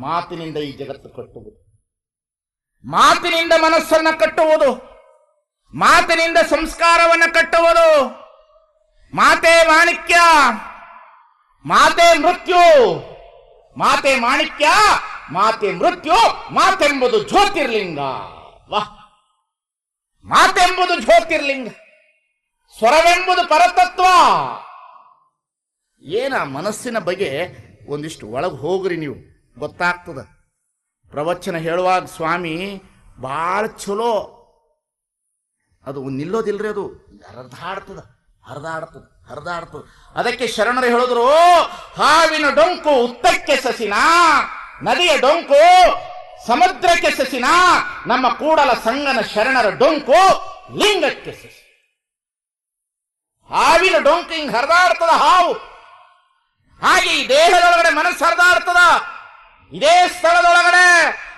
ಮಾತಿನಿಂದ ಈ ಜಗತ್ತು ಕಟ್ಟುವುದು. ಮಾತಿನಿಂದ ಮನಸ್ಸನ್ನ ಕಟ್ಟುವುದು. ಮಾತಿನಿಂದ ಸಂಸ್ಕಾರವನ್ನ ಕಟ್ಟುವುದು. ಮಾತೆ ಮಾಣಿಕ್ಯ. ಮಾತೆ ಮೃತ್ಯು. ಮಾತೆ ಮಾಣಿಕ್ಯ, ಮಾತೆ ಮೃತ್ಯು, ಮಾತೆಂಬುದು ಜ್ಯೋತಿರ್ಲಿಂಗ. ವಾಹ್ ಮಾತೆಂಬುದು ಜ್ಯೋತಿರ್ಲಿಂಗ. ಸ್ವರವೆಂಬುದು ಪರತತ್ವ. ಏನ ಮನಸ್ಸಿನ ಬಗ್ಗೆ ಒಂದಿಷ್ಟು ಒಳಗೆ ಹೋಗ್ರಿ ನೀವು. ಗೊತ್ತಾಗ್ತದ. ಪ್ರವಚನ ಹೇಳುವಾಗ ಸ್ವಾಮಿ ಭಾಳ ಚಲೋ ಅದು ನಿಲ್ಲೋದಿಲ್ರಿ ಅದು. ಹರಿದಾಡ್ತದ ಹರಿದಾಡ್ತದ ಹರಿದಾಡ್ತದ. ಅದಕ್ಕೆ ಶರಣರು ಹೇಳಿದ್ರು ಹಾವಿನ ಡೊಂಕು ಉತ್ತಕ್ಕೆ ಸಸಿನ, ನದಿಯ ಡೊಂಕು ಸಮುದ್ರಕ್ಕೆ ಸಸಿನ, ನಮ್ಮ ಕೂಡಲ ಸಂಗನ ಶರಣರ ಡೊಂಕು ಲಿಂಗಕ್ಕೆ ಸಸಿ. ಹಾವಿನ ಡೊಂಕು ಹಿಂಗ್ ಹರಿದಾಡ್ತದ ಹಾವು. ಹಾಗೆ ಈ ದೇಹದೊಳಗಡೆ ಮನಸ್ಸು ಹರಿದಾಡ್ತದ. ಇದೇ ಸ್ಥಳದೊಳಗಡೆ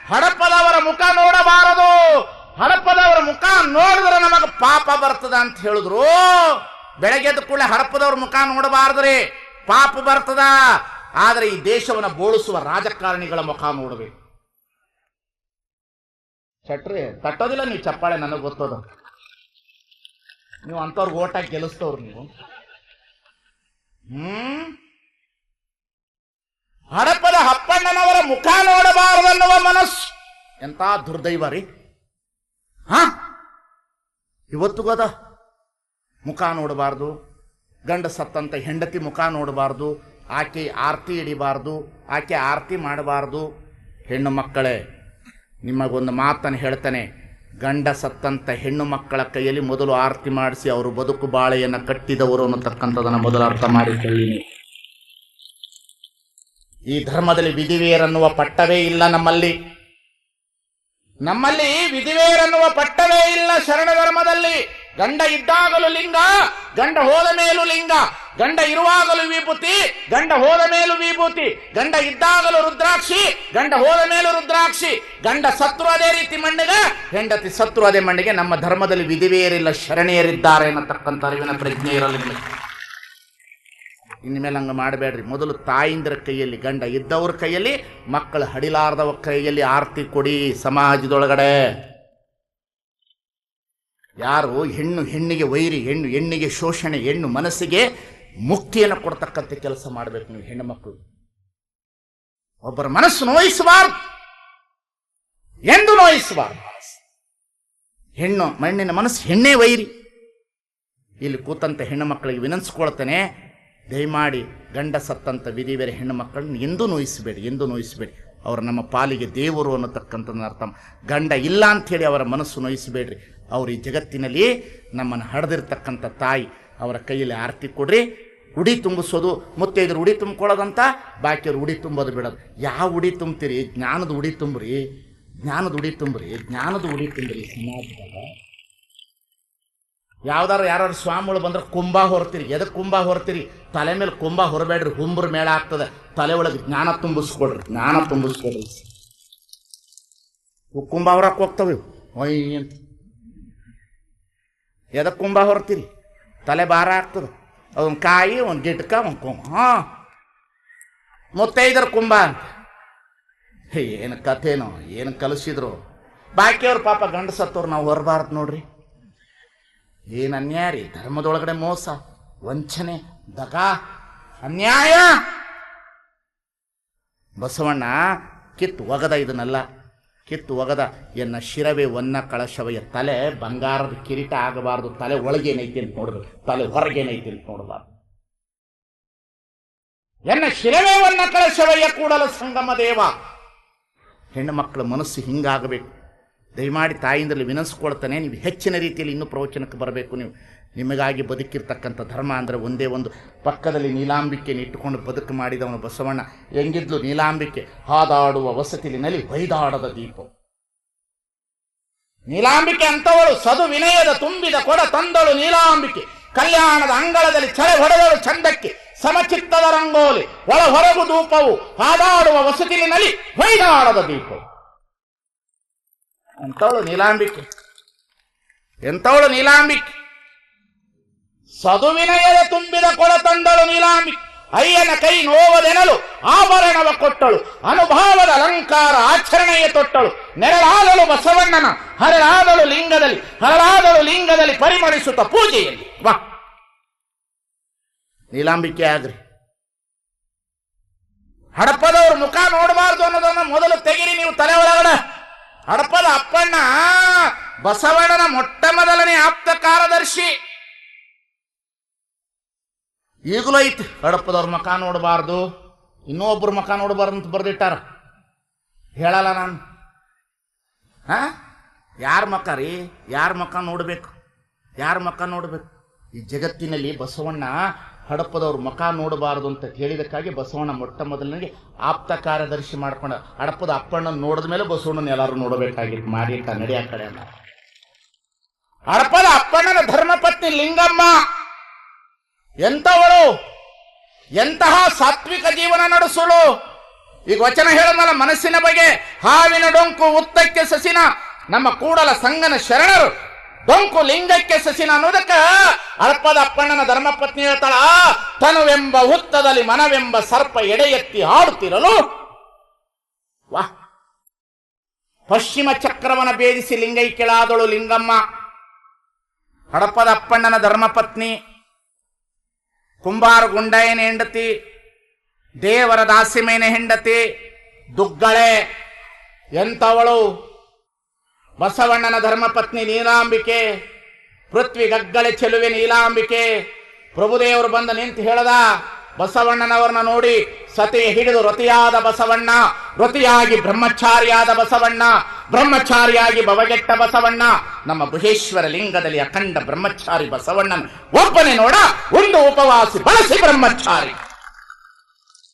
ಹಡಪದವರ ಮುಖ ನೋಡಬಾರದು. ಹಡಪದವರ ಮುಖ ನೋಡಿದ್ರೆ ನಮಗೆ ಪಾಪ ಬರ್ತದ ಅಂತ ಹೇಳಿದ್ರು. ಬೆಳಗ್ಗೆದ ಕೂಡಲೇ ಹಡಪದವ್ರ ಮುಖ ನೋಡಬಾರದ್ರಿ. ಪಾಪ ಬರ್ತದ. ಆದ್ರೆ ಈ ದೇಶವನ್ನ ಬೋಳಿಸುವ ರಾಜಕಾರಣಿಗಳ ಮುಖ ನೋಡಬೇಕು ಚಟ್ರಿ ತಟ್ಟೋದಿಲ್ಲ ನೀವು ಚಪ್ಪಾಳೆ ನನಗೆ ಗೊತ್ತದ. ನೀವು ಅಂಥವ್ರಿಗೆ ಓಟಾಗಿ ಗೆಲ್ಲಿಸ್ತವ್ರು ನೀವು. ಹ್ಮ್? ಹಡಪದ ಹಪ್ಪಣ್ಣನವರ ಮುಖ ನೋಡಬಾರದನ್ನುವ ಮನಸ್ಸು. ಎಂತ ದುರ್ದೈವ ರೀ. ಹಾ? ಇವತ್ತು ಗೊದ ಮುಖ ನೋಡಬಾರ್ದು, ಗಂಡ ಸತ್ತಂತ ಹೆಂಡತಿ ಮುಖ ನೋಡಬಾರ್ದು, ಆಕೆ ಆರತಿ ಹಿಡಿಬಾರ್ದು, ಆಕೆ ಆರತಿ ಮಾಡಬಾರ್ದು. ಹೆಣ್ಣು ಮಕ್ಕಳೇ, ನಿಮಗೊಂದು ಮಾತನ್ನು ಹೇಳ್ತಾನೆ. ಗಂಡ ಸತ್ತಂತ ಹೆಣ್ಣು ಮಕ್ಕಳ ಕೈಯಲ್ಲಿ ಮೊದಲು ಆರತಿ ಮಾಡಿಸಿ, ಅವರು ಬದುಕು ಬಾಳೆಯನ್ನು ಕಟ್ಟಿದವರು ಅನ್ನತಕ್ಕಂಥದನ್ನು ಮೊದಲು ಅರ್ಥ ಮಾಡಿಕೊಳ್ಳಿ ಈ ಧರ್ಮದಲ್ಲಿ ವಿಧಿವೇರನ್ನುವ ಪಟ್ಟವೇ ಇಲ್ಲ ನಮ್ಮಲ್ಲಿ. ನಮ್ಮಲ್ಲಿ ವಿಧಿವೇರನ್ನುವ ಪಟ್ಟವೇ ಇಲ್ಲ ಶರಣ ಧರ್ಮದಲ್ಲಿ ಗಂಡ ಇದ್ದಾಗಲೂ ಲಿಂಗ, ಗಂಡ ಹೋದ ಮೇಲೂ ಲಿಂಗ, ಗಂಡ ಇರುವಾಗಲೂ ವಿಭೂತಿ, ಗಂಡ ಹೋದ ಮೇಲೂ ವಿಭೂತಿ, ಗಂಡ ಇದ್ದಾಗಲೂ ರುದ್ರಾಕ್ಷಿ, ಗಂಡ ಹೋದ ಮೇಲೂ ರುದ್ರಾಕ್ಷಿ, ಗಂಡ ಸತ್ರು ಅದೇ ರೀತಿ ಮಣ್ಣಿಗೆ, ಹೆಂಡತಿ ಸತ್ರು ಅದೇ ಮಣ್ಣಿಗೆ ನಮ್ಮ ಧರ್ಮದಲ್ಲಿ ವಿಧಿವೇರಿಲ್ಲ ಶರಣೆಯರಿದ್ದಾರೆ ಅನ್ನತಕ್ಕಂಥ ಅರಿವಿನ ಪ್ರಜ್ಞೆ ಇರಲಿಲ್ಲ ಇನ್ಮೇಲೆ ಹಂಗೆ ಮಾಡಬೇಡ್ರಿ. ಮೊದಲು ತಾಯಿಂದ್ರ ಕೈಯಲ್ಲಿ, ಗಂಡ ಇದ್ದವ್ರ ಕೈಯಲ್ಲಿ, ಮಕ್ಕಳು ಹಡಿಲಾರ್ದವ ಕೈಯಲ್ಲಿ ಆರತಿ ಕೊಡಿ ಸಮಾಜದೊಳಗಡೆ. ಯಾರು ಹೆಣ್ಣು ಹೆಣ್ಣಿಗೆ ವೈರಿ, ಹೆಣ್ಣು ಹೆಣ್ಣಿಗೆ ಶೋಷಣೆ, ಹೆಣ್ಣು ಮನಸ್ಸಿಗೆ ಮುಕ್ತಿಯನ್ನು ಕೊಡ್ತಕ್ಕಂಥ ಕೆಲಸ ಮಾಡಬೇಕು ನೀವು ಹೆಣ್ಣು ಮಕ್ಕಳು. ಒಬ್ಬರ ಮನಸ್ಸು ನೋಯಿಸಬಾರ್ದು. ಎಂದು ನೋಯಿಸಬಾರ್ದು. ಹೆಣ್ಣು ಮಣ್ಣಿನ ಮನಸ್ಸು ಹೆಣ್ಣೇ ವೈರಿ. ಇಲ್ಲಿ ಕೂತಂತ ಹೆಣ್ಣು ಮಕ್ಕಳಿಗೆ ವಿನಂತಿಸ್ಕೊಳ್ತೇನೆ ದಯಮಾಡಿ ಗಂಡ ಸತ್ತಂಥ ವಿಧಿ ಬೇರೆ ಹೆಣ್ಣು ಮಕ್ಕಳನ್ನ ಎಂದು ನೋಯಿಸಬೇಡಿ, ಎಂದೂ ನೋಯಿಸಬೇಡಿ. ಅವರು ನಮ್ಮ ಪಾಲಿಗೆ ದೇವರು ಅನ್ನತಕ್ಕಂಥದ್ದು ಅರ್ಥ ಗಂಡ ಇಲ್ಲ ಅಂಥೇಳಿ ಅವರ ಮನಸ್ಸು ನೋಯಿಸಬೇಡ್ರಿ. ಅವರು ಈ ಜಗತ್ತಿನಲ್ಲಿ ನಮ್ಮನ್ನು ಹಡ್ದಿರ್ತಕ್ಕಂಥ ತಾಯಿ ಅವರ ಕೈಯಲ್ಲಿ ಆರತಿ ಕೊಡ್ರಿ. ಉಡಿ ತುಂಬಿಸೋದು ಮುತ್ತೈದರು ಉಡಿ ತುಂಬಿಕೊಳ್ಳೋದಂತ, ಬಾಕಿಯವ್ರು ಉಡಿ ತುಂಬೋದು ಬಿಡೋದು. ಯಾವ ಉಡಿ ತುಂಬ್ತೀರಿ? ಜ್ಞಾನದ ಉಡಿ ತುಂಬ್ರಿ. ಜ್ಞಾನದ ಉಡಿ ತುಂಬ್ರಿ. ಜ್ಞಾನದ ಉಡಿ ತುಂಬ್ರಿ. ಸಮಾಜದಾಗ ಯಾವ್ದಾರು ಯಾರು ಸ್ವಾಮಿಗಳು ಬಂದ್ರೆ ಕುಂಭ ಹೊರ್ತೀರಿ. ಎದಕ್ಕೆ ಕುಂಭ ಹೊರ್ತೀರಿ? ತಲೆ ಮೇಲೆ ಕುಂಭ ಹೊರಬೇಡ್ರಿ. ಹುಂಬ್ರ ಮೇಳ ಆಗ್ತದೆ. ತಲೆ ಒಳಗೆ ಜ್ಞಾನ ತುಂಬಿಸ್ಕೊಡ್ರಿ ಜ್ಞಾನ ತುಂಬಿಸ್ಕೊಡ್ರಿ ಕುಂಭ ಹೊರಕ್ಕೆ ಹೋಗ್ತವೆ. ಒಯ್ ಅಂತ. ಎದಕ್ಕೆ ಕುಂಭ ಹೊರ್ತೀರಿ? ತಲೆ ಭಾರ ಆಗ್ತದೆ. ಅದೊಂದು ಕಾಯಿ ಒಂದು ಗಿಟ್ಕ ಒಂದು ಕುಂಭ ಹಾಂ. ಮುತ್ತೈದರ ಕುಂಭ ಅಂತ. ಏನು ಕಥೆನೋ, ಏನು ಕಲಿಸಿದ್ರು. ಬಾಕಿಯವ್ರ ಪಾಪ ಗಂಡ ಸತ್ತವ್ರು ನಾವು ಹೊರಬಾರ್ದು ನೋಡ್ರಿ. ಏನು ಅನ್ಯಾಯ ರೀ ಧರ್ಮದೊಳಗಡೆ ಮೋಸ, ವಂಚನೆ, ದಗ, ಅನ್ಯಾಯ. ಬಸವಣ್ಣ, ಕಿತ್ತು ಒಗದ ಇದನ್ನೆಲ್ಲ. ಕಿತ್ತು ಒಗದ ಎನ್ನ ಶಿರವೇ ಒನ್ನ ಕಳಶವಯ ತಲೆ ಬಂಗಾರದ ಕಿರೀಟ ಆಗಬಾರದು, ತಲೆ ಒಳಗೇನೈತಿ ಅಂತ ನೋಡಬೇಕು. ತಲೆ ಹೊರಗೇನೈತಿ ಅಂತ ನೋಡಬಾರ್ದು. ಎನ್ನ ಶಿರವೇ ಒನ್ನ ಕಳಶವಯ್ಯ ಕೂಡಲ ಸಂಗಮ ದೇವ. ಹೆಣ್ಣು ಮಕ್ಕಳ ಮನಸ್ಸು ಹಿಂಗಾಗಬೇಕು. ದಯಮಾಡಿ ತಾಯಿಂದರಲ್ಲಿ ವಿನಂಸ್ಕೊಳ್ತಾನೆ, ನೀವು ಹೆಚ್ಚಿನ ರೀತಿಯಲ್ಲಿ ಇನ್ನೂ ಪ್ರವಚನಕ್ಕೆ ಬರಬೇಕು. ನೀವು ನಿಮಗಾಗಿ ಬದುಕಿರ್ತಕ್ಕಂಥ ಧರ್ಮ ಅಂದರೆ ಒಂದೇ ಒಂದು ಪಕ್ಕದಲ್ಲಿ ನೀಲಾಂಬಿಕೆಯನ್ನು ಇಟ್ಟುಕೊಂಡು ಬದುಕು ಮಾಡಿದವನು ಬಸವಣ್ಣ. ಹೆಂಗಿದ್ಲು ನೀಲಾಂಬಿಕೆ? ಹಾದಾಡುವ ವಸತಿಲಿನಲ್ಲಿ ಹೊಯ್ದಾಡದ ದೀಪ ನೀಲಾಂಬಿಕೆ ಅಂತವಳು ಸದು ವಿನಯದ ತುಂಬಿದ ಕೊಡ ತಂದಳು ನೀಲಾಂಬಿಕೆ. ಕಲ್ಯಾಣದ ಅಂಗಳದಲ್ಲಿ ಚಳೆ ಹೊಡೆದಳು ಚಂದಕ್ಕೆ. ಸಮಚಿತ್ತದ ರಂಗೋಲಿ ಒಳ ಹೊರಗು ಧೂಪವು ಹಾದಾಡುವ ವಸತಿಲಿನಲ್ಲಿ ಹೊಯ್ದಾಡದ ದೀಪವು. ಎಂತವಳು ನೀಲಾಂಬಿಕೆ? ಎಂಥವಳು ನೀಲಾಂಬಿಕೆ? ಸದುವಿನಯದ ತುಂಬಿದ ಕೊಳ ತಂದಳು ನೀಲಾಂಬಿಕೆ. ಅಯ್ಯನ ಕೈ ನೋವದೆನಲು ಆಭರಣವ ಕೊಟ್ಟಳು. ಅನುಭಾವದ ಅಲಂಕಾರ ಆಚರಣೆಯ ತೊಟ್ಟಳು. ನೆರಳಾದಳು ಬಸವಣ್ಣನ, ಹರಳಾದಳು ಲಿಂಗದಲ್ಲಿ ಹರಳಾದಳು ಲಿಂಗದಲ್ಲಿ ಪರಿಮಳಿಸುತ್ತ ಪೂಜೆಯಲ್ಲಿ. ವಾ. ನೀಲಾಂಬಿಕೆ ಆಗ್ರಿ. ಹಡಪದವ್ರ ಮುಖ ನೋಡಬಾರ್ದು ಅನ್ನೋದನ್ನ ಮೊದಲು ತೆಗಿರಿ ನೀವು ತಲೆ ಒಳಗಡೆ. ಹಡಪದ ಅಪ್ಪಣ್ಣ ಬಸವಣ್ಣನ ಮೊಟ್ಟ ಮೊದಲನೇ ಆಪ್ತ ಕಾರ್ಯದರ್ಶಿ. ಈಗಲೂ ಐತಿ, ಹಡಪದವ್ರ ಮಖ ನೋಡಬಾರ್ದು. ಇನ್ನೊಬ್ರ ಮುಖ ನೋಡಬಾರ್ದು ಅಂತ ಬರ್ದಿಟ್ಟಾರ. ಹೇಳಲ್ಲ ನಾನು. ಹಾ? ಯಾರ ಮಖ ರೀ? ಯಾರ ಮಖ ನೋಡಬೇಕು? ಯಾರ ಮಖ ನೋಡಬೇಕು? ಈ ಜಗತ್ತಿನಲ್ಲಿ ಬಸವಣ್ಣ ಹಡಪದವ್ರ ಮುಖ ನೋಡಬಾರದು ಅಂತ ಕೇಳಿದಕ್ಕಾಗಿ ಬಸವಣ್ಣ ಮೊಟ್ಟ ಮೊದಲನಿಗೆ ಆಪ್ತ ಕಾರ್ಯದರ್ಶಿ ಮಾಡ್ಕೊಂಡ ಹಡಪದ ಅಪ್ಪಣ್ಣ ನೋಡಿದ ಮೇಲೆ ಬಸವಣ್ಣನ ಎಲ್ಲರೂ ನೋಡಬೇಕಾಗಿತ್ತು ಮಾಡಿ ಅಂತ ಆ ಕಡೆ ಅಲ್ಲ ಹಡಪದ ಅಪ್ಪಣ್ಣನ ಧರ್ಮಪತ್ನಿ ಲಿಂಗಮ್ಮ ಎಂತವಳು ಎಂತಹ ಸಾತ್ವಿಕ ಜೀವನ ನಡೆಸಲು ಈಗ ವಚನ ಹೇಳೋದಲ್ಲ ಮನಸ್ಸಿನ ಬಗ್ಗೆ ಹಾವಿನ ಡೊಂಕು, ಉತ್ತಕ್ಕೆ ಸಸಿನ ನಮ್ಮ ಕೂಡಲ ಸಂಗನ ಶರಣರು ಡೊಂಕು ಲಿಂಗಕ್ಕೆ ಸಸಿನ ಅನ್ನೋದಕ್ಕ ಅರ್ಪದ ಅಪ್ಪಣ್ಣನ ಧರ್ಮಪತ್ನಿ ಹೇಳ್ತಾಳ, ತನುವೆಂಬ ಹುತ್ತದಲ್ಲಿ ಮನವೆಂಬ ಸರ್ಪ ಎಡೆ ಎತ್ತಿ ಆಡುತ್ತಿರಲು? ವಾ. ಪಶ್ಚಿಮ ಚಕ್ರವನ ಭೇದಿಸಿ ಲಿಂಗೈಕ್ಯಳಾದಳು ಲಿಂಗಮ್ಮ. ಹಡಪದ ಅಪ್ಪಣ್ಣನ ಧರ್ಮಪತ್ನಿ, ಕುಂಬಾರ ಗುಂಡಯ್ಯನ ಹೆಂಡತಿ, ದೇವರ ದಾಸಿಮೇನ ಹೆಂಡತಿ, ದುಗ್ಗಳೆ ಎಂಥವಳು ಬಸವಣ್ಣನ ಧರ್ಮಪತ್ನಿ ನೀಲಾಂಬಿಕೆ, ಪೃಥ್ವಿ ಗಗ್ಗಳೆ ಚೆಲುವೆ ನೀಲಾಂಬಿಕೆ. ಪ್ರಭುದೇವರು ಬಂದು ನಿಂತು ಹೇಳದ, ಬಸವಣ್ಣನವರನ್ನ ನೋಡಿ ಸತಿಯ ಹಿಡಿದು ರತಿಯಾದ ಬಸವಣ್ಣ ರತಿಯಾಗಿ ಬ್ರಹ್ಮಚಾರಿಯಾದ ಬಸವಣ್ಣ, ಬ್ರಹ್ಮಚಾರಿಯಾಗಿ ಬವಗೆಟ್ಟ ಬಸವಣ್ಣ, ನಮ್ಮ ಬೃಹೇಶ್ವರ ಲಿಂಗದಲ್ಲಿ ಅಖಂಡ ಬ್ರಹ್ಮಚಾರಿ ಬಸವಣ್ಣನ ಒಬ್ಬನೇ ನೋಡ, ಒಂದು ಉಪವಾಸಿ ಬಳಸಿ ಬ್ರಹ್ಮಚಾರಿ.